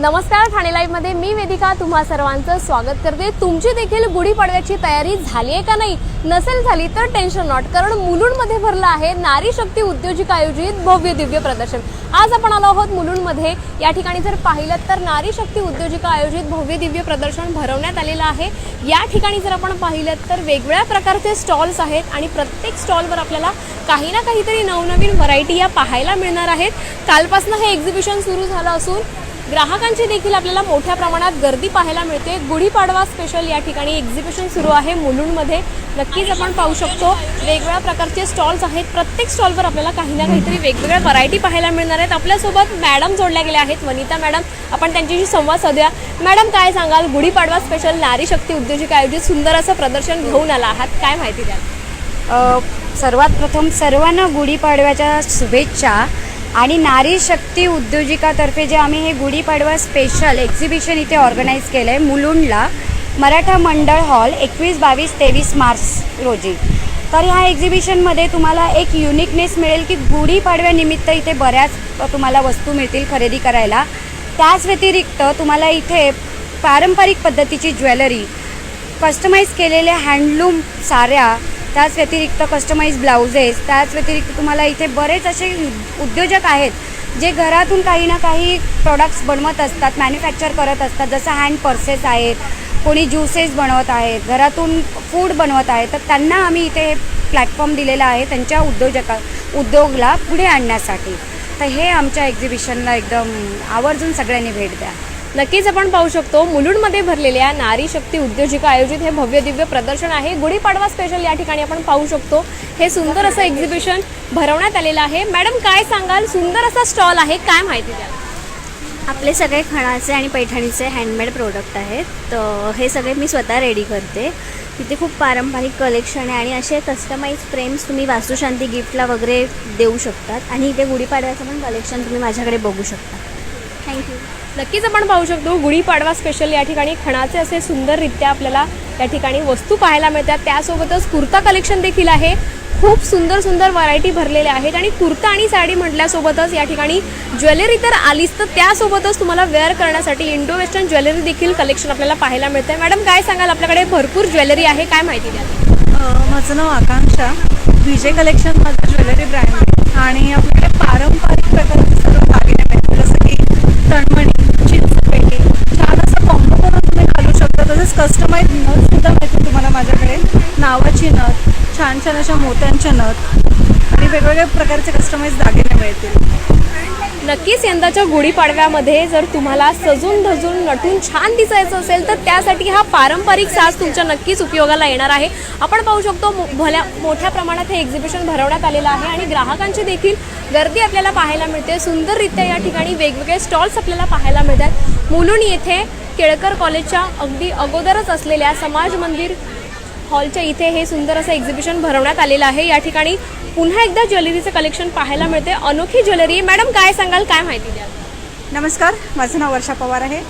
नमस्कार ठाणे लाईव्हमध्ये मी वेदिका तुम्हा सर्वांचं स्वागत करते. तुमची देखील गुढीपाडव्याची तयारी झाली आहे का नाही? नसेल झाली तर टेन्शन नॉट कारण मुलुंडमध्ये भरलं आहे नारी शक्ती उद्योजिका आयोजित भव्य दिव्य प्रदर्शन. आज आपण आलो आहोत मुलुंडमध्ये. या ठिकाणी जर पाहिलं तर नारी शक्ती उद्योजिका आयोजित भव्य दिव्य प्रदर्शन भरवण्यात आलेलं आहे. या ठिकाणी जर आपण पाहिलं तर वेगवेगळ्या प्रकारचे स्टॉल्स आहेत आणि प्रत्येक स्टॉलवर आपल्याला काही ना काहीतरी नवनवीन व्हरायटी या पाहायला मिळणार आहेत. कालपासून हे एक्झिबिशन सुरू झालं असून ग्राहकांची देखील आपल्याला मोठ्या प्रमाणात गर्दी पाहायला मिळते. गुढीपाडवा स्पेशल या ठिकाणी एक्झिबिशन सुरू आहे मुलुंडमध्ये. नक्कीच आपण पाहू शकतो. वेगवेगळ्या प्रकारचे स्टॉल्स आहेत. प्रत्येक स्टॉलवर आपल्याला काही ना काहीतरी वेगवेगळ्या व्हरायटी पाहायला मिळणार आहेत. आपल्यासोबत मॅडम जोडल्या गेल्या आहेत. वनिता मॅडम आपण त्यांच्याशी संवाद साधूया. मॅडम काय सांगाल? गुढीपाडवा स्पेशल नारी शक्ती उद्योजिका आयोजित सुंदर असं प्रदर्शन घेऊन आला आहात. काय माहिती द्याल? सर्वात प्रथम सर्वांना गुढीपाडव्याच्या शुभेच्छा. आणि नारी शक्ती उद्योजिकातर्फे जे आम्ही हे गुढीपाडवा स्पेशल एक्झिबिशन इथे ऑर्गनाईज केलं आहे मुलुंडला मराठा मंडळ हॉल एकवीस बावीस तेवीस मार्च रोजी. तर ह्या एक्झिबिशनमध्ये तुम्हाला एक युनिकनेस मिळेल की गुढीपाडव्यानिमित्त इथे बऱ्याच तुम्हाला वस्तू मिळतील खरेदी करायला. त्याच व्यतिरिक्त तुम्हाला इथे पारंपरिक पद्धतीची ज्वेलरी कस्टमाइज केलेल्या हँडलूम साऱ्या त्याच व्यतिरिक्त कस्टमाइज ब्लाउजेस त्याच व्यतिरिक्त तुम्हाला इथे बरेच असे उद्योजक आहेत जे घरातून काही ना काही प्रॉडक्ट्स बनवत असतात मॅन्युफॅक्चर करत असतात. जसं हँड पर्सेस आहेत कोणी ज्युसेस बनवत आहेत घरातून फूड बनवत आहेत तर त्यांना आम्ही इथे प्लॅटफॉर्म दिलेला आहे त्यांच्या उद्योजका उद्योगला पुढे आणण्यासाठी. तर हे आमच्या एक्झिबिशनला एकदम आवर्जून सगळ्यांनी भेट द्या. नक्कीच आपण पाहू शकतो मुलुंडमध्ये भरलेल्या नारी शक्ती उद्योजिका आयोजित हे भव्य दिव्य प्रदर्शन आहे. गुढीपाडवा स्पेशल या ठिकाणी आपण पाहू शकतो. हे सुंदर असं एक्झिबिशन भरवण्यात आलेलं आहे. मॅडम काय सांगाल? सुंदर असा स्टॉल आहे काय माहिती द्या आपले सगळे खणाचे आणि पैठणीचे हँडमेड प्रोडक्ट आहेत. तर हे सगळे मी स्वतः रेडी करते. तिथे खूप पारंपरिक कलेक्शन आहे आणि असे कस्टमाइज फ्रेम्स तुम्ही वास्तुशांती गिफ्टला वगैरे देऊ शकतात. आणि इथे गुढीपाडव्याचं पण कलेक्शन तुम्ही माझ्याकडे बघू शकता. थँक्यू नक्कीच आपण पाहू शकतो गुढीपाडवा स्पेशल या ठिकाणी खणाचे असे सुंदररित्या आपल्याला या ठिकाणी वस्तू पाहायला मिळतात. त्यासोबतच कुर्ता कलेक्शन देखील आहे. खूप सुंदर सुंदर व्हरायटी भरलेल्या आहेत आणि कुर्ता आणि साडी म्हटल्यासोबतच या ठिकाणी ज्वेलरी तर आलीच. तर त्यासोबतच तुम्हाला वेअर करण्यासाठी इंडो वेस्टर्न ज्वेलरी देखील कलेक्शन आपल्याला पाहायला मिळते मॅडम काय सांगाल? आपल्याकडे भरपूर ज्वेलरी आहे. काय माहिती द्या माझं नाव आकांक्षा. विजय कलेक्शन माझं ज्वेलरी ब्रँड आहे. आणि आपल्याकडे पारंपरिक प्रकारचे कस्टमाइज नथ सुद्धा मिळतील तुम्हाला माझ्याकडे. नावाची नथ छान छान अशा मोत्यांच्या नथ आणि वेगवेगळ्या प्रकारचे कस्टमाइज दागिने मिळतील. नक्कीच यंदाच्या गुढीपाडव्यामध्ये जर तुम्हाला सजून धजून नटून छान दिसायचं असेल तर त्यासाठी हा पारंपरिक साज तुमच्या नक्कीच उपयोगाला येणार आहे. आपण पाहू शकतो मो- भल्या मोठ्या प्रमाणात हे एक्झिबिशन भरवण्यात आलेलं आहे आणि ग्राहकांची देखील गर्दी आपल्याला पाहायला मिळते. सुंदररित्या या ठिकाणी वेगवेगळे स्टॉल्स आपल्याला पाहायला मिळतात. मुलुंड येथे केळकर कॉलेजच्या अगदी अगोदरच असलेल्या समाज मंदिर हॉलच्या इथे हे सुंदर असं एक्झिबिशन भरवण्यात आलेलं आहे. या ठिकाणी पुन्हा एकदा ज्वेलरीचं कलेक्शन पाहायला मिळते अनोखी ज्वेलरी मॅडम काय सांगाल? काय माहिती द्या नमस्कार. माझं नाव वर्षा पवार आहे.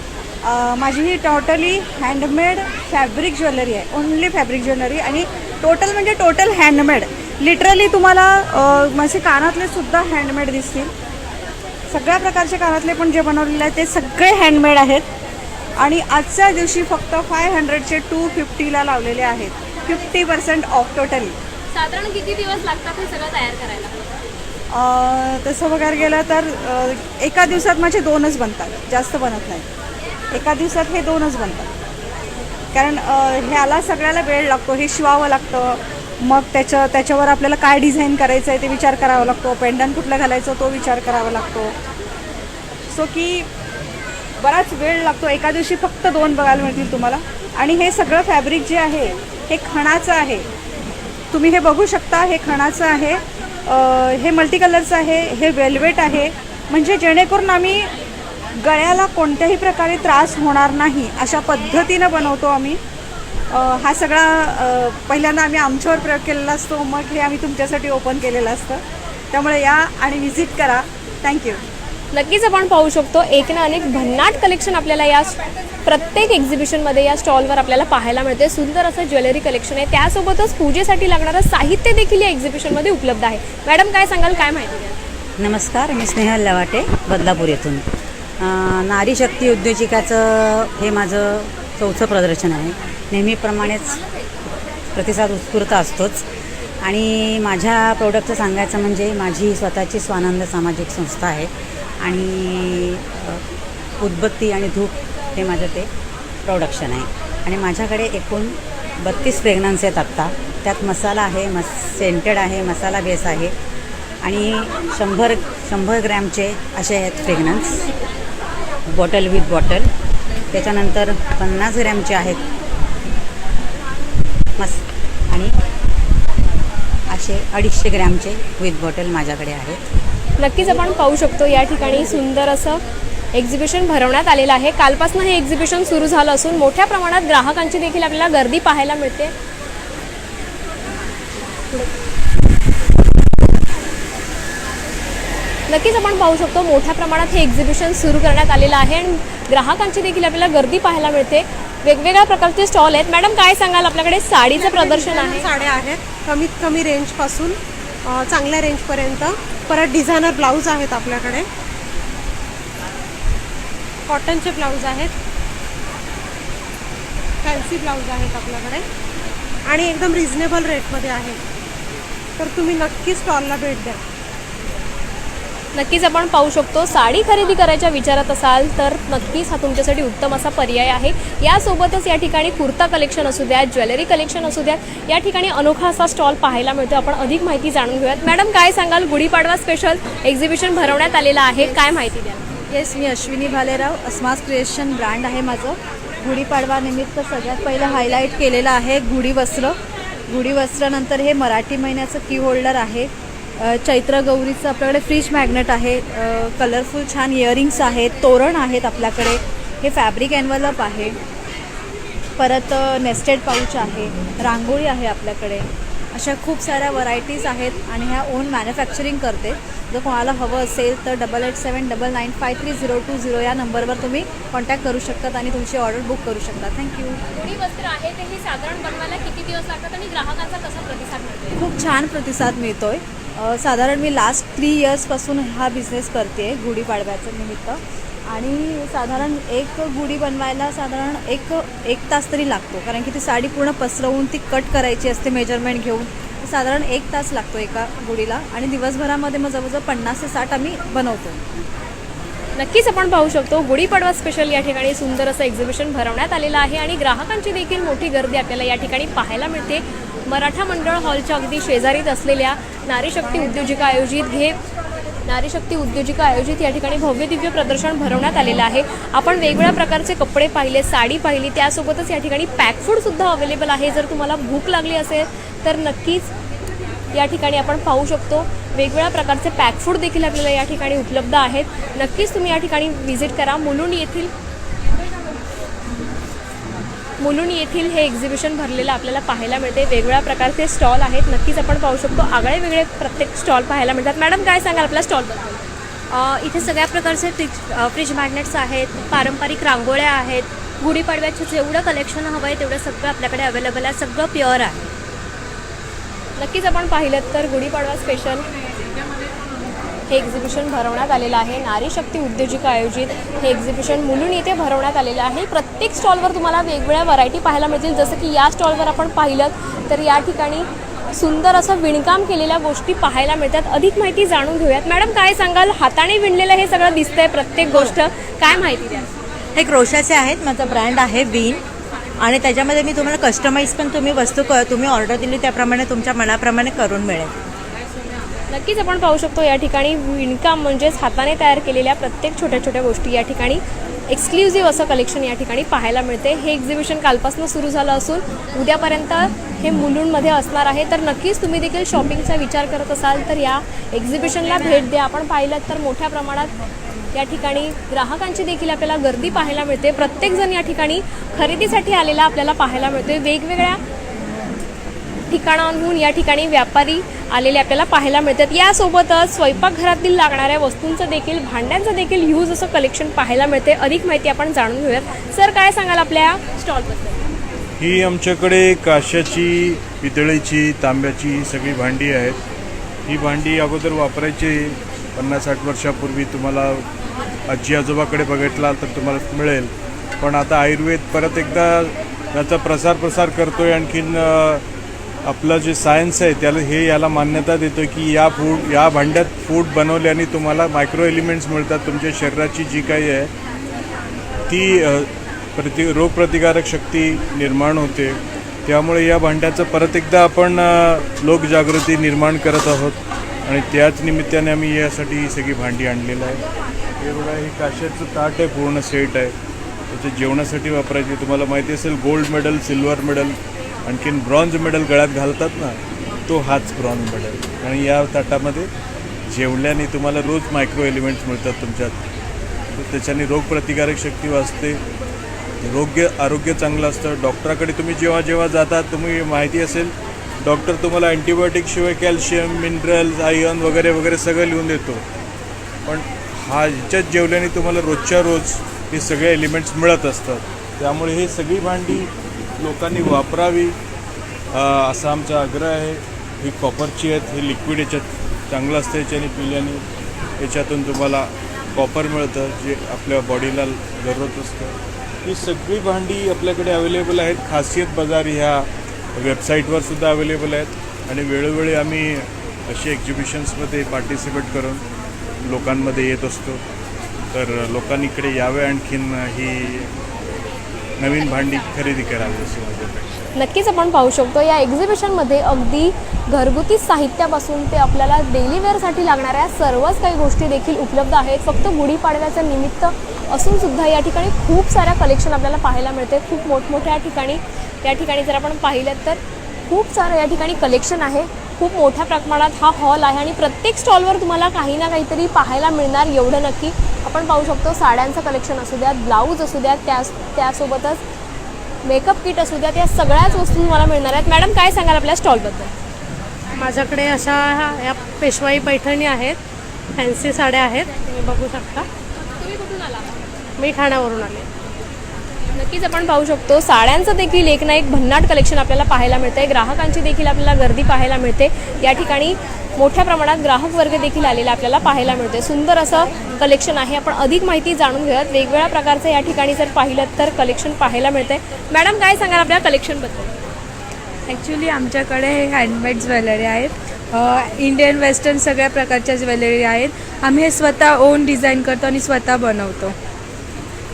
माझी ही टोटली हँडमेड फॅब्रिक ज्वेलरी आहे. Only fabric jewellery. आणि टोटल म्हणजे टोटल हँडमेड लिटरली तुम्हाला माझे कानातले सुद्धा हँडमेड दिसतील. सगळ्या प्रकारचे कानातले पण जे बनवलेले आहेत ते सगळे हँडमेड आहेत. आणि आजच्या दिवशी फक्त फाय हंड्रेडचे टू फिफ्टीला लावलेले आहेत. फिफ्टी पर्सेंट ऑफ टोटली साधारण किती दिवस लागतात हे सगळं तयार करायला? तसं बघायला गेलं तर एका दिवसात माझे दोनच बनतात. जास्त बनत नाही. एका दिवसात हे दोनच बनतात. कारण ह्याला सगळ्याला वेळ लागतो. हे शिवावं लागतं. मग त्याच्या त्याच्यावर आपल्याला काय डिझाईन करायचं आहे ते विचार करावा लागतो. पेंडन कुठला घालायचं तो विचार करावा लागतो. सो की बराच वेळ लागतो. एका दिवशी फक्त दोन बघायला मिळतील तुम्हाला. आणि हे सगळं फॅब्रिक जे आहे हे खणाचं आहे. तुम्ही हे बघू शकता हे खणाचं आहे. हे मल्टी कलरचं आहे हे वेल्वेट आहे. म्हणजे जेणेकरून आम्ही गळ्याला कोणत्याही प्रकारे त्रास होणार नाही अशा पद्धतीनं बनवतो आम्ही. हा सगळा पहिल्यांदा आम्ही आमच्यावर प्रयोग केलेला असतो. मग हे आम्ही तुमच्यासाठी ओपन केलेलं असतं. त्यामुळे या आणि व्हिजिट करा. थँक्यू नक्कीच आपण पाहू शकतो एक ना अनेक भन्नाट कलेक्शन आपल्याला या प्रत्येक एक्झिबिशनमध्ये या स्टॉलवर आपल्याला पाहायला मिळते. सुंदर असं ज्वेलरी कलेक्शन आहे. त्यासोबतच पूजेसाठी लागणारं साहित्य देखील या एक्झिबिशनमध्ये उपलब्ध आहे. मॅडम काय सांगाल काय माहिती नमस्कार मी स्नेहल लवाटे बदलापूर येथून. नारी शक्ती उद्योजिकाचं हे माझं चौथं प्रदर्शन आहे. नेहमीप्रमाणेच प्रतिसाद उत्स्फूर्त असतोच. आणि माझ्या प्रोडक्टचं सांगायचं म्हणजे माझी स्वतःची स्वानंद सामाजिक संस्था आहे. आणि उदबत्ती आणि धूप हे माझं ते प्रोडक्शन आहे. आणि माझ्याकडे एकूण बत्तीस फ्रेग्रन्स आहेत आत्ता. त्यात मसाला आहे मस सेंटेड आहे मसाला बेस आहे. आणि शंभर शंभर ग्रॅमचे असे आहेत फ्रेग्रन्स बॉटल विथ बॉटल त्याच्यानंतर पन्नास ग्रॅमचे आहेत मस आणि असे अडीचशे ग्रॅमचे विथ बॉटल माझ्याकडे आहेत. नक्कीच आपण पाहू शकतो या ठिकाणी सुंदर असं एक्झिबिशन भरवण्यात आलेलं आहे. कालपासून हे एक्झिबिशन सुरू झालं असून मोठ्या प्रमाणात ग्राहकांची देखील आपल्याला गर्दी पाहायला मिळते. नक्कीच आपण पाहू शकतो मोठ्या प्रमाणात हे एक्झिबिशन सुरू करण्यात आलेलं आहे आणि ग्राहकांची देखील आपल्याला गर्दी पाहायला मिळते. वेगवेगळ्या प्रकारचे स्टॉल आहेत. मॅडम काय सांगाल? आपल्याकडे साडीचं प्रदर्शन आहे. साड्या आहेत. कमीत कमी रेंजपासून चांगल्या रेंजपर्यंत. परत डिझायनर ब्लाऊज आहेत आपल्याकडे. कॉटनचे ब्लाऊज आहेत. फॅन्सी ब्लाऊज आहेत आपल्याकडे. आणि एकदम रिझनेबल रेटमध्ये आहे तर तुम्ही नक्की स्टॉलला भेट द्या. नक्कीच आपण पाहू शकतो साडी खरेदी करायच्या विचारात असाल तर नक्कीच हा तुमच्यासाठी उत्तम असा पर्याय आहे. यासोबतच या ठिकाणी कुर्ता कलेक्शन असू द्या ज्वेलरी कलेक्शन असू द्या या ठिकाणी अनोखा असा स्टॉल पाहायला मिळतो आपण अधिक माहिती जाणून घेऊयात. मॅडम काय सांगाल? गुढीपाडवा स्पेशल एक्झिबिशन भरवण्यात आलेलं आहे. काय माहिती द्या येस मी अश्विनी भालेराव अस्मास क्रिएशन ब्रँड आहे माझं. गुढीपाडवा निमित्त सगळ्यात पहिलं हायलाईट केलेलं आहे गुढी वस्त्र गुढी वस्त्रानंतर हे मराठी महिन्याचं की होल्डर आहे. चैत्र गौरीचं आपल्याकडे फ्रीज मॅग्नेट आहे. कलरफुल छान इयरिंग्स आहेत तोरण आहेत आपल्याकडे. हे फॅब्रिक एन्व्हलप आहे. परत नेस्टेड पाऊच आहे रांगोळी आहे आपल्याकडे. अशा खूप साऱ्या व्हरायटीज आहेत आणि ह्या ओन मॅन्युफॅक्चरिंग करते. जर कोणाला हवं असेल तर double eight seven double nine five three zero two zero या नंबरवर तुम्ही कॉन्टॅक्ट करू शकतात आणि तुमची ऑर्डर बुक करू शकता थँक्यू गुढी वस्त्र आहे ते ही साधारण बनवायला किती दिवस लागतात आणि ग्राहकांचा कसा प्रतिसाद मिळतो खूप छान प्रतिसाद मिळतो आहे साधारण मी लास्ट थ्री इयर्सपासून हा बिझनेस करते आहे गुढीपाडव्याचं निमित्त. आणि साधारण एक गुढी बनवायला साधारण एक एक तास तरी लागतो. कारण की ती साडी पूर्ण पसरवून ती कट करायची असते मेजरमेंट घेऊन. साधारण एक तास लागतो एका गुढीला. आणि दिवसभरामध्ये मग जवळजवळ पन्नास ते साठ आम्ही बनवतो. नक्कीच आपण पाहू शकतो गुढीपाडवा स्पेशल या ठिकाणी सुंदर असं एक्झिबिशन भरवण्यात आलेलं आहे आणि ग्राहकांची देखील मोठी गर्दी आपल्याला या ठिकाणी पाहायला मिळते. मराठा मंडळ हॉलच्या अगदी शेजारीत असलेल्या नारीशक्ती उद्योजिका आयोजित घे नारी शक्ती उद्योजिका आयोजित या ठिकाणी भव्य दिव्य प्रदर्शन भरवण्यात आलेलं आहे. आपण वेगवेगळ्या प्रकारचे कपडे पाहिले साडी पाहिली त्यासोबतच या ठिकाणी पॅक फूड सुद्धा अवेलेबल आहे. जर तुम्हाला भूक लागली असेल तर नक्कीच या ठिकाणी आपण पाहू शकतो. वेगवेगळ्या प्रकारचे पॅक फूड देखील आपल्याला या ठिकाणी उपलब्ध आहेत. नक्कीच तुम्ही या ठिकाणी व्हिजिट करा. मुलुंड येथील मुलुंड येथील हे एक्झिबिशन भरलेलं आपल्याला पाहायला मिळते. वेगवेगळ्या प्रकारचे स्टॉल आहेत. नक्कीच आपण पाहू शकतो. आगळे वेगळे प्रत्येक स्टॉल पाहायला मिळतात. मॅडम काय सांगाल आपल्या स्टॉलबद्दल इथे सगळ्या प्रकारचे फ्रिज फ्रिज मॅग्नेट्स आहेत. पारंपरिक रांगोळ्या आहेत. गुढीपाडव्याचं जेवढं कलेक्शन हवं आहे तेवढं सगळं आपल्याकडे अवेलेबल आहे. सगळं प्युअर आहे. नक्कीच आपण पाहिलं तर गुढीपाडवा स्पेशल हे एक्झिबिशन भरवण्यात आलेलं आहे. नारी शक्ती उद्योजिका आयोजित हे एक्झिबिशन मुलून येथे भरवण्यात आलेलं आहे. प्रत्येक स्टॉलवर तुम्हाला वेगवेगळ्या व्हरायटी पाहायला मिळतील. जसं की या स्टॉलवर आपण पाहिलं तर या ठिकाणी सुंदर असं विणकाम केलेल्या गोष्टी पाहायला मिळतात. अधिक माहिती जाणून घेऊयात. मॅडम काय सांगाल? हाताने विणलेलं हे सगळं दिसतंय प्रत्येक गोष्ट. काय माहिती द्या हे क्रोशाचे आहेत. माझा ब्रँड आहे बीन आणि त्याच्यामध्ये मी तुम्हाला कस्टमाइज पण तुम्ही वस्तू क तुम्ही ऑर्डर दिली त्याप्रमाणे तुमच्या मनाप्रमाणे करून मिळेल. नक्कीच आपण पाहू शकतो या ठिकाणी विणकाम म्हणजेच हाताने तयार केलेल्या प्रत्येक छोट्या छोट्या गोष्टी या ठिकाणी एक्सक्लुझिव्ह असं कलेक्शन या ठिकाणी पाहायला मिळते. हे एक्झिबिशन कालपासून सुरू झालं असून उद्यापर्यंत हे मुलुंडमध्ये असणार आहे. तर नक्कीच तुम्ही देखील शॉपिंगचा विचार करत असाल तर या एक्झिबिशनला भेट द्या. आपण पाहिलं तर मोठ्या प्रमाणात या ठिकाणी ग्राहकांची देखील आपल्याला गर्दी पाहायला मिळते. प्रत्येकजण या ठिकाणी खरेदीसाठी आलेला आपल्याला पाहायला मिळते वेगवेगळ्या ठिकाणांहून या ठिकाणी व्यापारी आलेले आपल्याला पाहायला मिळतात. यासोबतच स्वयंपाकघरातील लागणाऱ्या वस्तूंचं देखील भांड्यांचं देखील यूज असं कलेक्शन पाहायला मिळते अधिक माहिती आपण जाणून घेऊयात. सर काय सांगाल आपल्या स्टॉलबद्दल ही आमच्याकडे काशाची पितळेची तांब्याची सगळी भांडी आहेत. ही भांडी अगोदर वापरायची पन्नास साठ वर्षापूर्वी तुम्हाला आजी आजोबाकडे बघितला तर तुम्हाला मिळेल. पण आता आयुर्वेद परत एकदा याचा प्रसार प्रसार करतो आहे आणखीन आपलं जे सायन्स आहे त्याला हे याला मान्यता देतो की या फूड या भांड्यात फूड बनवल्याने तुम्हाला मायक्रो एलिमेंट्स मिळतात. तुमच्या शरीराची जी काही आहे ती प्रति रोगप्रतिकारक शक्ती निर्माण होते. त्यामुळे या भांड्याचं परत एकदा आपण लोकजागृती निर्माण करत आहोत. आणि त्याच निमित्ताने आम्ही यासाठी ही सगळी भांडी आणलेलं आहे. हे बघा हे काशाचं ताट आहे पूर्ण सेट आहे. त्याच्या जेवणासाठी वापरायचे तुम्हाला माहिती असेल गोल्ड मेडल सिल्वर मेडल आणखीन ब्रॉन्झ मेडल गळ्यात घालतात ना तो हाच ब्रॉन्झ मेडल. आणि या ताटामध्ये जेवल्याने तुम्हाला रोज मायक्रो एलिमेंट्स मिळतात तुमच्यात. तर त्याच्याने रोगप्रतिकारक शक्ती वाचते. रोग्य आरोग्य चांगलं असतं. डॉक्टराकडे तुम्ही जेव्हा जेव्हा जाता तुम्ही माहिती असेल डॉक्टर तुम्हाला अँटीबायोटिकशिवाय कॅल्शियम मिनरल्स आयर्न वगैरे वगैरे सगळं लिहून देतो. पण हा ह्याच्यात जेवल्याने तुम्हाला रोजच्या रोज हे सगळे एलिमेंट्स मिळत असतात. त्यामुळे हे सगळी भांडी लोकांनी वापरावी असा आमचा आग्रह आहे. ही कॉपरची आहेत हे लिक्विड याच्यात चांगलं असतं याच्याने पिल्याने याच्यातून तुम्हाला कॉपर मिळतं जे आपल्या बॉडीला जरूरत असतं. ही सगळी भांडी आपल्याकडे अवेलेबल आहेत. खासियत बाजार ह्या वेबसाईटवर सुद्धा अवेलेबल आहेत आणि वेळोवेळी आम्ही अशी एक्झिबिशन्समध्ये पार्टिसिपेट करून लोकांमध्ये येत असतो. तर लोकांनी इकडे यावे आणखीन ही नवीन भांडी खरेदी करावी अशी माझी नक्कीच आपण पाहू शकतो या एक्झिबिशनमध्ये अगदी घरगुती साहित्यापासून ते आपल्याला डेली वेअरसाठी लागणाऱ्या सर्वच काही गोष्टी देखील उपलब्ध आहेत. फक्त गुढीपाडव्याचं निमित्त असून सुद्धा या ठिकाणी खूप साऱ्या कलेक्शन आपल्याला पाहायला मिळते. खूप मोठमोठ्या ठिकाणी या ठिकाणी जर आपण पाहिलं तर खूप सारं या ठिकाणी कलेक्शन आहे. खूप मोठ्या प्रमाणात हा हॉल आहे आणि प्रत्येक स्टॉलवर तुम्हाला काही ना काहीतरी पाहायला मिळणार एवढं नक्की. आपण पाहू शकतो साड्यांचं कलेक्शन असू द्यात ब्लाऊज असू द्यात त्या त्यासोबतच मेकअप किट असू द्यात या सगळ्याच वस्तू तुम्हाला मिळणार आहेत. मॅडम काय सांगाल आपल्या स्टॉलबद्दल माझ्याकडे अशा या पेशवाई पैठणी आहेत. फॅन्सी साड्या आहेत. तुम्ही बघू शकता. तुम्ही कुठून आला? मी ठाण्यावरून आले. नक्कीच आपण पाहू शकतो साड्यांचं देखील एक ना एक भन्नाट कलेक्शन आपल्याला पाहायला मिळते ग्राहकांची देखील आपल्याला गर्दी पाहायला मिळते. या ठिकाणी मोठ्या प्रमाणात ग्राहक वर्ग देखील आलेला आपल्याला पाहायला मिळते सुंदर असं कलेक्शन आहे. आपण अधिक माहिती जाणून घेऊयात. वेगवेगळ्या प्रकारचं या ठिकाणी जर पाहिलं तर कलेक्शन पाहायला मिळते मॅडम काय सांगाल आपल्या कलेक्शनबद्दल ॲक्च्युली आमच्याकडे हे हँडमेड ज्वेलरी आहेत. इंडियन वेस्टर्न सगळ्या प्रकारच्या ज्वेलरी आहेत. आम्ही हे स्वतः ओन डिझाईन करतो आणि स्वतः बनवतो.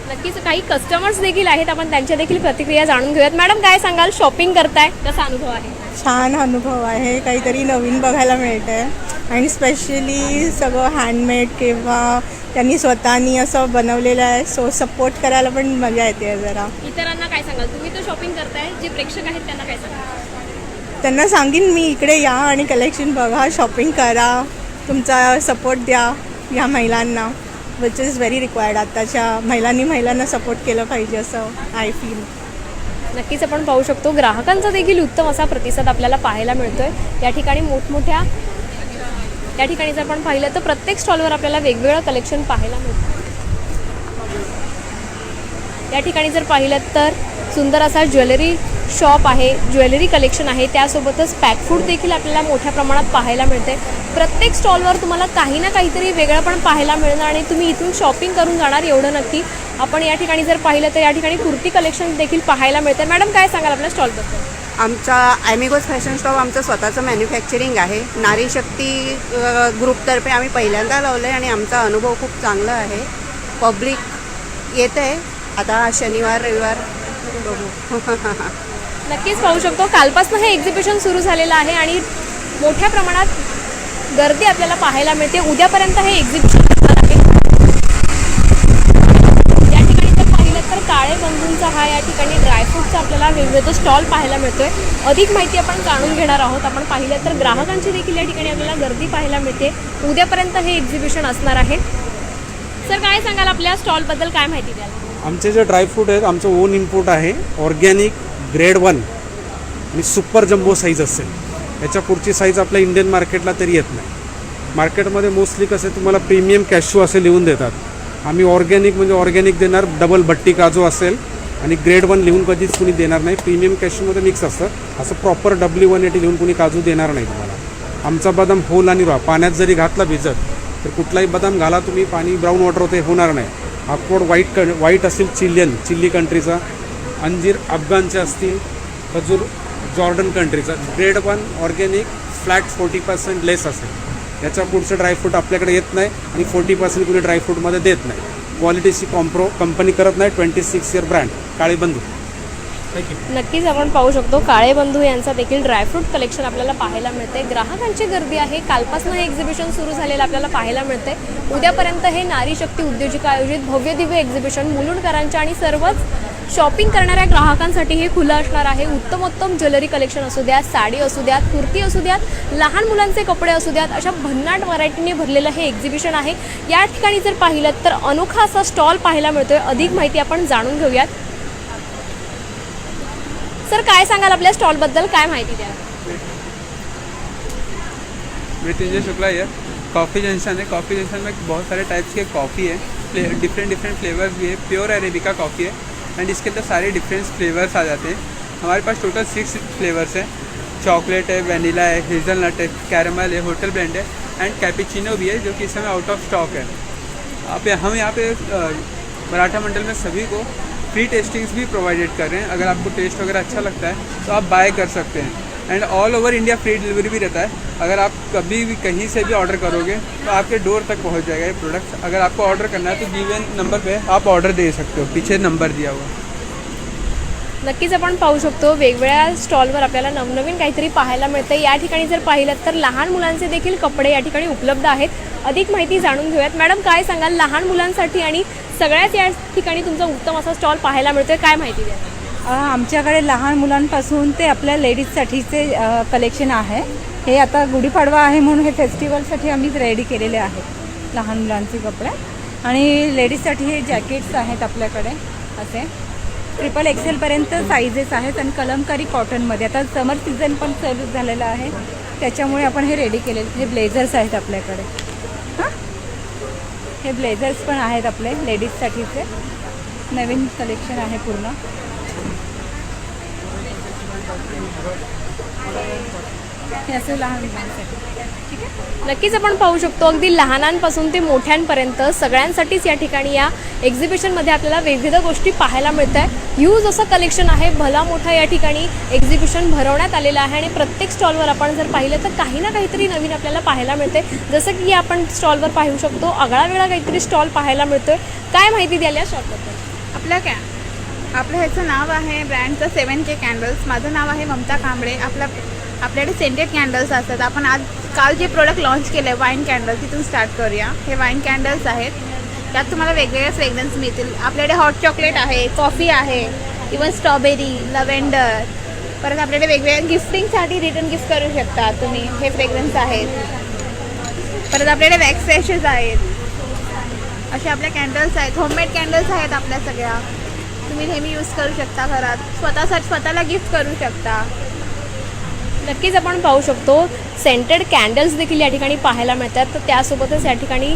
नक्कीच काही कस्टमर्स देखील आहेत. आपण त्यांच्या देखील प्रतिक्रिया जाणून घेऊयात. मॅडम काय सांगाल? शॉपिंग करताय. कसा अनुभव आहे? छान अनुभव आहे. काहीतरी नवीन बघायला मिळतं आहे आणि स्पेशली सगळं हँडमेड किंवा त्यांनी स्वतःनी असं बनवलेलं आहे. सो सपोर्ट करायला पण मजा येते जरा. इतरांना काय सांगाल? तुम्ही तर शॉपिंग करताय. जे प्रेक्षक आहेत त्यांना काय सांगाल? त्यांना सांगेन मी इकडे या आणि कलेक्शन बघा. शॉपिंग करा. तुमचा सपोर्ट द्या या महिलांना. विच इज व्हेरी रिक्वायर्ड आताच्या महिलांनी महिलांना सपोर्ट केलं पाहिजे असं आय फील नक्कीच आपण पाहू शकतो ग्राहकांचा देखील उत्तम असा प्रतिसाद आपल्याला पाहायला मिळतोय. या ठिकाणी मोठमोठ्या या ठिकाणी जर आपण पाहिलं तर प्रत्येक स्टॉलवर आपल्याला वेगवेगळं कलेक्शन पाहायला मिळतं. या ठिकाणी जर पाहिलं तर सुंदर असा ज्वेलरी शॉप आहे ज्वेलरी कलेक्शन आहे. त्यासोबतच पॅक फूड देखील आपल्याला मोठ्या प्रमाणात पाहायला मिळते. प्रत्येक स्टॉलवर तुम्हाला काही ना काहीतरी वेगळं पण पाहायला मिळणार आणि तुम्ही इथून शॉपिंग करून जाणार एवढं नक्की. आपण या ठिकाणी जर पाहिलं तर या ठिकाणी कुर्ती कलेक्शन देखील पाहायला मिळते. मॅडम काय सांगाल आपल्या स्टॉलबद्दल? आमचा ॲमिगोज फॅशन स्टॉप आमचं स्वतःचं मॅन्युफॅक्चरिंग आहे. नारी शक्ती ग्रुपतर्फे आम्ही पहिल्यांदा लावलं आहे आणि आमचा अनुभव खूप चांगला आहे. पब्लिक येतं आहे आता शनिवार रविवार बघू. नक्कीच पाहू शकतो. कालपासून हे एक्झिबिशन सुरू झालेलं आहे आणि मोठ्या प्रमाणात गर्दी आपल्याला पाहायला मिळते. उद्यापर्यंत हे एक्झिबिशन असणार आहे. या ठिकाणी जर पाहिलं तर काळे बंधूंचा हा या ठिकाणी ड्रायफ्रूटचा आपल्याला वेगवेगळं स्टॉल पाहायला मिळतोय. अधिक माहिती आपण जाणून घेणार आहोत. आपण पाहिलं तर ग्राहकांची देखील या ठिकाणी आपल्याला गर्दी पाहायला मिळते. उद्यापर्यंत हे एक्झिबिशन असणार आहे. सर काय सांगाल आपल्या स्टॉलबद्दल काय माहिती द्याल? आमचे जे ड्रायफ्रूट आहेत आमचं ओन इनपुट आहे ऑर्गॅनिक ग्रेड वन आणि सुपर जम्बो साईज असेल. याच्या पुढची साईज आपल्या इंडियन मार्केटला तरी येत नाही. मार्केटमध्ये मोस्टली कसं तुम्हाला प्रीमियम कॅशू असे लिहून देतात. आम्ही ऑर्गॅनिक म्हणजे ऑर्गॅनिक देणार डबल भट्टी काजू असेल आणि ग्रेड वन लिहून कधीच कुणी देणार नाही. प्रीमियम कॅशूमध्ये मिक्स असतं. असं प्रॉपर डब्ल्यू वन एटी लिहून कुणी काजू देणार नाही तुम्हाला. आमचा बदाम होल आणि रॉ पाण्यात जरी घातला भिजत तर कुठलाही बदाम घाला तुम्ही पाणी ब्राऊन वॉटर होते होणार नाही. अक्रोड व्हाईट क व्हाईट असेल चिलियन चिल्ली कंट्रीचा अंजीर अफगाणचे असतील खजूर Jordan कंट्रीचा grade one organic flat forty percent less असेल. याच्या पुढचं ड्रायफ्रूट आपल्याकडे येत नाही आणि फोर्टी पर्सेंट कुणी ड्रायफ्रूटमध्ये देत नाही. क्वालिटीची कॉम्प्रो कंपनी करत नाही twenty six year brand Kalebandhu नक्कीच आपण पाहू शकतो काळे बंधू यांचा देखील ड्रायफ्रूट कलेक्शन आपल्याला पाहायला मिळते. ग्राहकांची गर्दी आहे. कालपासून हे एक्झिबिशन सुरू झालेलं आपल्याला पाहायला मिळते. उद्यापर्यंत हे नारी शक्ती उद्योजिका आयोजित भव्य दिव्य एक्झिबिशन मुलुंडकरांच्या आणि सर्वच शॉपिंग करणाऱ्या ग्राहकांसाठी हे खुलं असणार आहे. उत्तमोत्तम ज्वेलरी कलेक्शन असू द्यात साडी असू द्यात कुर्ती असू द्यात लहान मुलांचे कपडे असू द्यात अशा भन्नाट व्हरायटीने भरलेलं हे एक्झिबिशन आहे. या ठिकाणी जर पाहिलं तर अनोखा असा स्टॉल पाहायला मिळतोय. अधिक माहिती आपण जाणून घेऊयात. सर, काय सांगाल आपल्या स्टॉलबद्दल काय माहिती द्या मृत्युंजय शुक्ला ये कॉफ़ी जंक्शन है. कॉफ़ी जंक्शन में बहुत सारे टाइप्स के कॉफ़ी है. डिफरेंट डिफरेंट फ्लेवर्स भी है. प्योर अरेबिका कॉफ़ी है. एंड इसके अंदर सारे डिफरेंट फ्लेवर्स आ जाते हैं. हमारे पास टोटल सिक्स फ्लेवर्स हैं. चॉकलेट है वनीला है हेज़लनट है कैरमल है होटल ब्लेंड है. एंड कैपेचिनो भी है, जो कि इस समय आउट ऑफ़ स्टॉक है. आप हम यहाँ पे मराठा मंडल में सभी को फ्री टेस्टिंग्स भी प्रोवाइडेड कर रहे हैं। अगर आपको टेस्ट वगैरह अच्छा लगता है तो आप बाय कर सकते हैं। And all over India free delivery भी रहता है। अगर आप कभी भी कहीं से भी ऑर्डर करोगे तो आपके डोर तक पहुँच जाएगा ये प्रोडक्ट अगर आपको ऑर्डर करना है तो गिवन नंबर पे आप ऑर्डर दे सकते हो। पीछे नंबर दिया हुआ। नक्कीच आपण पाहू शकतो वेगवेगळ्या स्टॉलवर आपल्याला नवनवीन काहीतरी पाहायला मिळतं या ठिकाणी जर पाहिलं तर लहान मुलांचे देखील कपडे या ठिकाणी उपलब्ध आहेत. अधिक माहिती जाणून घेऊयात. मॅडम काय सांगाल लहान मुलांसाठी आणि सगळ्याच या ठिकाणी तुमचा उत्तम असा स्टॉल पाहायला मिळतोय? काय माहिती द्या आमच्याकडे लहान मुलांपासून ते आपल्या लेडीजसाठीचे कलेक्शन आहे. हे आता गुढीपाडवा आहे म्हणून हे फेस्टिवलसाठी आम्ही रेडी केलेले आहेत लहान मुलांचे कपडे. आणि लेडीजसाठी हे जॅकेट्स आहेत आपल्याकडे असे. ट्रिपल एक्सेलपर्यंत साईजेस आहेत आणि कलमकारी कॉटनमध्ये आता समर सीझन पण चालू झालेला आहे. त्याच्यामुळे आपण हे रेडी केलेले. हे ब्लेझर्स आहेत आपल्याकडे. हां? हे ब्लेझर्स पण आहेत आपले लेडीजसाठीचे नवीन कलेक्शन आहे पूर्ण. हे असं लहान मुलांसाठी. ठीक आहे? नक्कीच आपण पाहू शकतो अगदी लहानांपासून ते मोठ्यांपर्यंत सगळ्यांसाठीच या ठिकाणी या एक्झिबिशनमध्ये आपल्याला विविध गोष्टी पाहायला मिळत आहे ह्यूज असं कलेक्शन आहे भला मोठा या ठिकाणी एक्झिबिशन भरवण्यात आलेलं आहे आणि प्रत्येक स्टॉलवर आपण जर पाहिलं तर काही ना काहीतरी नवीन आपल्याला पाहायला मिळते जसं की आपण स्टॉलवर पाहू शकतो आगळा वेगळा काहीतरी स्टॉल पाहायला मिळतोय. काय माहिती द्याल या स्टॉलबद्दल आपल्या कॅ आपलं ह्याचं नाव आहे ब्रँडचं सेवन के कॅन्डल्स माझं नाव आहे ममता कांबळे. आपल्या आपल्याकडे सेंटेड कॅन्डल्स असतात. आपण आज काल जे प्रोडक्ट लॉन्च केलं आहे वाईन कॅन्डल तिथून स्टार्ट करूया. हे वाईन कॅन्डल्स आहेत. त्यात तुम्हाला वेगवेगळे फ्रेग्रन्स मिळतील. आपल्याकडे हॉट चॉकलेट आहे कॉफी आहे इवन स्ट्रॉबेरी लव्हेंडर परत आपल्याकडे वेगवेगळ्या गिफ्टिंगसाठी रिटर्न गिफ्ट करू शकता तुम्ही. हे फ्रेग्रन्स आहेत. परत आपल्याकडे वॅक्स फ्रेशेस आहेत. असे आपल्या कॅन्डल्स आहेत. होममेड कॅन्डल्स आहेत आपल्या सगळ्या. तुम्ही नेहमी यूज करू शकता घरात. स्वतःसाठी स्वतःला गिफ्ट करू शकता. नक्कीच आपण पाहू शकतो सेंटेड कॅन्डल्स देखील या ठिकाणी पाहायला मिळतात. तर त्यासोबतच या ठिकाणी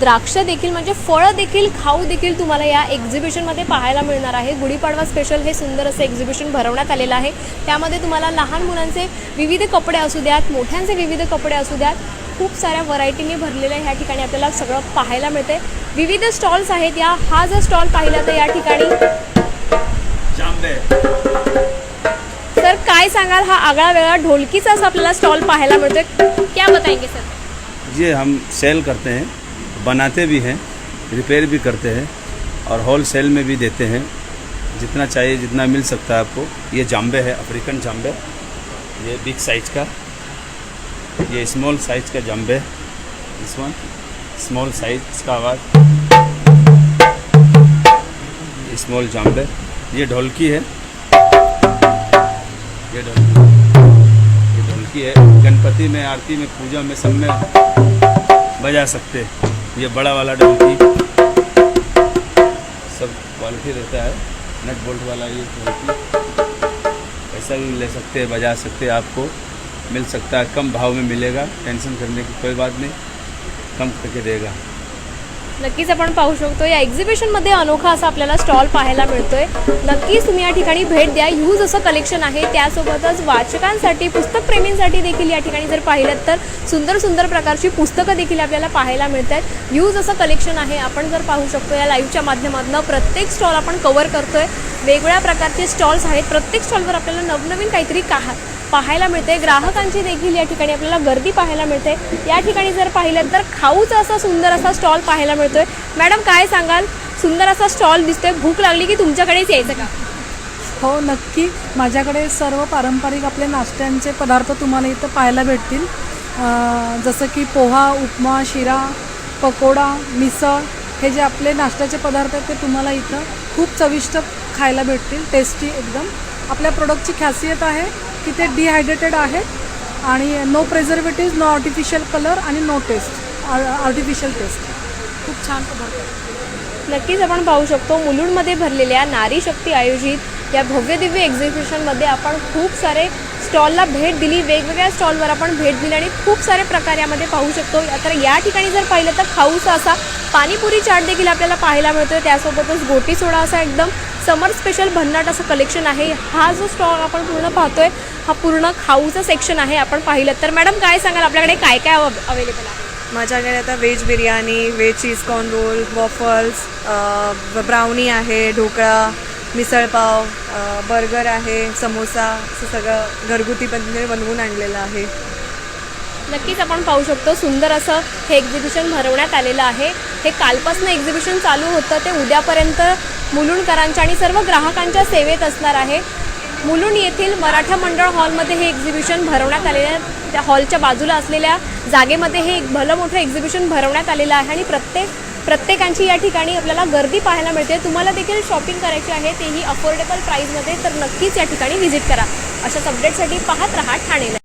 द्राक्ष देखील म्हणजे फळं देखील खाऊ देखील तुम्हाला या एक्झिबिशनमध्ये पाहायला मिळणार आहे. गुढीपाडवा स्पेशल हे सुंदर असं एक्झिबिशन भरवण्यात आलेलं आहे. त्यामध्ये तुम्हाला लहान मुलांचे विविध कपडे असू द्यात मोठ्यांचे विविध कपडे असू द्यात खूप साऱ्या व्हरायटीने भरलेलं ह्या ठिकाणी आपल्याला सगळं पाहायला मिळते विविध स्टॉल्स आहेत या. हा जर स्टॉल पाहिला तर या ठिकाणी सर, काय सांगाल? हा आगळा वेगळा ढोलकीचा असा आपल्याला स्टॉल पाहायला मिळतोय. क्या बताएँगे सर? ये हम सेल करते हैं, बनाते भी हैं रिपेयर भी करते हैं और होल सेल में भी देते हैं। जितना चाहिए, जितना मिल सकता है आपको। ये जाम्बे है अफ्रीकन जाम्बे। ये बिग साइज़ का। ये स्मॉल साइज़ का djembe. This one small size का आवाज़। Small djembe. ये ढोलकी है। ये ढोलकी ये ढोलकी है। गणपति में, आरती में, पूजा में सब में बजा सकते ये बड़ा वाला ढोलकी सब क्वालिटी रहता है। नट बोल्ट वाला ये ढोलकी ऐसा भी ले सकते हैं, बजा सकते हैं आपको। मिल सकता है, कम भाव में मिलेगा। टेंशन करने की कोई बात नहीं। कम करके देगा। नक्कीच आपण पाहू शकतो. या एक्झिबिशनमध्ये अनोखा असा आपल्याला स्टॉल पाहायला मिळतोय. नक्कीच तुम्ही या ठिकाणी भेट द्या. ह्यूज असं कलेक्शन आहे. त्यासोबतच वाचकांसाठी पुस्तकप्रेमींसाठी देखील या ठिकाणी जर पाहिलं तर सुंदर सुंदर प्रकारची पुस्तकं देखील आपल्याला पाहायला मिळत आहेत ह्यूज असं कलेक्शन आहे. आपण जर पाहू शकतो या लाईव्हच्या माध्यमातून प्रत्येक स्टॉल आपण कवर करतोय. वेगवेगळ्या प्रकारचे स्टॉल्स आहेत. प्रत्येक स्टॉलवर आपल्याला नवनवीन काहीतरी काहा पाहायला मिळते. ग्राहकांची देखील या ठिकाणी आपल्याला गर्दी पाहायला मिळते. या ठिकाणी जर पाहिलं तर खाऊचा असा सुंदर असा स्टॉल पाहायला मिळतोय. मॅडम काय सांगाल? सुंदर असा स्टॉल दिसतोय. भूक लागली की तुमच्याकडेच यायचं का? हो नक्की. माझ्याकडे सर्व पारंपरिक आपले नाश्त्यांचे पदार्थ तुम्हाला इथं पाहायला भेटतील. जसं की पोहा उपमा शिरा पकोडा मिसळ हे जे आपले नाश्त्याचे पदार्थ आहेत ते तुम्हाला इथं खूप चविष्ट खायला भेटतील. टेस्टी एकदम. आपल्या प्रोडक्टची खासियत आहे की ते डिहायड्रेटेड आहेत आणि no preservative no artificial colour आणि नो टेस्ट आर्टिफिशियल टेस्ट खूप छान नक्कीच आपण पाहू शकतो मुलुंडमध्ये भरलेल्या नारी शक्ती आयोजित या भव्य दिव्य एक्झिबिशनमध्ये आपण खूप सारे स्टॉलला भेट दिली. वेगवेगळ्या स्टॉलवर आपण भेट दिली आणि खूप सारे प्रकार यामध्ये पाहू शकतो. तर या ठिकाणी जर पाहिलं तर खाऊचा असा पाणीपुरी चाट देखील आपल्याला पाहायला मिळतो त्यासोबतच गोटी सोडा असा एकदम समर स्पेशल भन्नाट असं कलेक्शन आहे. हा जो स्टॉल आपण पूर्ण पाहतोय हा पूर्ण खाऊचं सेक्शन आहे आपण पाहिलं. तर मॅडम काय सांगाल? आपल्याकडे काय काय अवेलेबल आहे? माझ्याकडे आता veg biryani veg cheese corn roll waffles brownie आहे ढोकळा मिसळपाव बर्गर आहे समोसा असं सगळं घरगुती पद्धतीने बनवून आणलेलं आहे. नक्कीच आपण पाहू शकतो सुंदर असं हे एक्झिबिशन भरवण्यात आलेलं आहे. हे कालपासून एक्झिबिशन चालू होतं ते उद्यापर्यंत मुलुंडकरांच्या आणि सर्व ग्राहकांच्या सेवेत असणार आहे. मुलुंड येथील मराठा मंडळ हॉलमध्ये हे एक्झिबिशन भरवण्यात आलेलं आहे. त्या हॉलच्या बाजूला असलेल्या जागेमध्ये हे एक भलं मोठं एक्झिबिशन भरवण्यात आलेलं आहे आणि प्रत्येक प्रत्येकांची या ठिकाणी आपल्याला गर्दी पाहायला मिळते. तुम्हाला देखील शॉपिंग करायची आहे तेही अफोर्डेबल प्राईजमध्ये तर नक्कीच या ठिकाणी व्हिजिट करा. अशाच अपडेटसाठी पाहत रहा ठाणे.